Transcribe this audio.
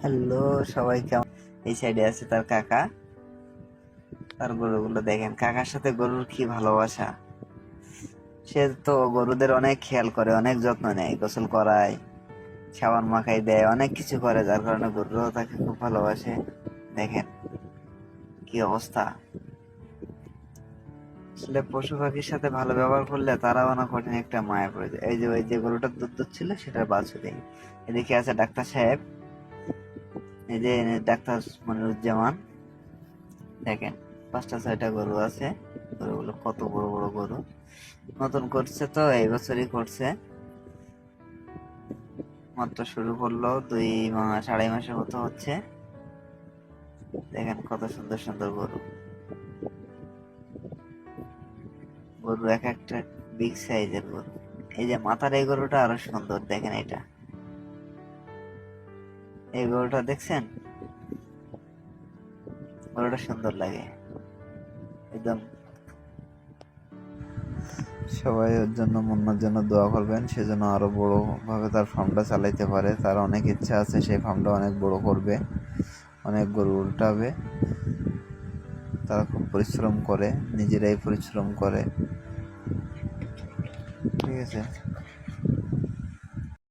Hello, সবাই কেমন? এই সাইডে আছে তার কাকা। তার গরুগুলো দেখেন, কাকার সাথে গরুর কি ভালোবাসা। সে তো গরুদের অনেক খেয়াল করে, অনেক যত্ন নেয়, গোসল করায়, সাবান মাখাই দেয়, অনেক কিছু করে, যার কারণে গরুরাও তাকে খুব ভালোবাসে। দেখেন কি অবস্থা। আসলে পশু পাখির সাথে ভালো ব্যবহার করলে তারাও না কঠিন একটা মায়া পড়ে যায়। এই যে, ওই যে গরুটার দুধ ছিল, সেটার বাছুরি এদিকে আছে ডাক্তার সাহেব। এই যে ডাক্তার মনিরুজ্জামান, দেখেন, পাঁচটা ছয়টা গরু আছে। গরুগুলো কত বড় বড় গরু। নতুন করছে তো, এই বছরই করছে। মাত্র শুরু করল, দুই মাস আড়াই মাসের মতো হচ্ছে। দেখেন কত সুন্দর সুন্দর গরু। গরু এক একটা বিগ সাইজের গরু। এই যে মাথার এই গরুটা আরও সুন্দর, দেখেন এটা। এই গরুটা দেখছেন? গরুটা সুন্দর লাগে। একদম। সবাই ওর জন্য মুন্নার জন্য দোয়া করবেন সেজন্য আরও বড় ভাবে তার ফার্মটা চালাইতে পারে। তার অনেক ইচ্ছা আছে সেই ফার্মটা অনেক বড় করবে, অনেক গরু উল্টাবে। তারা খুব পরিশ্রম করে, নিজেরাই পরিশ্রম করে। ঠিক আছে?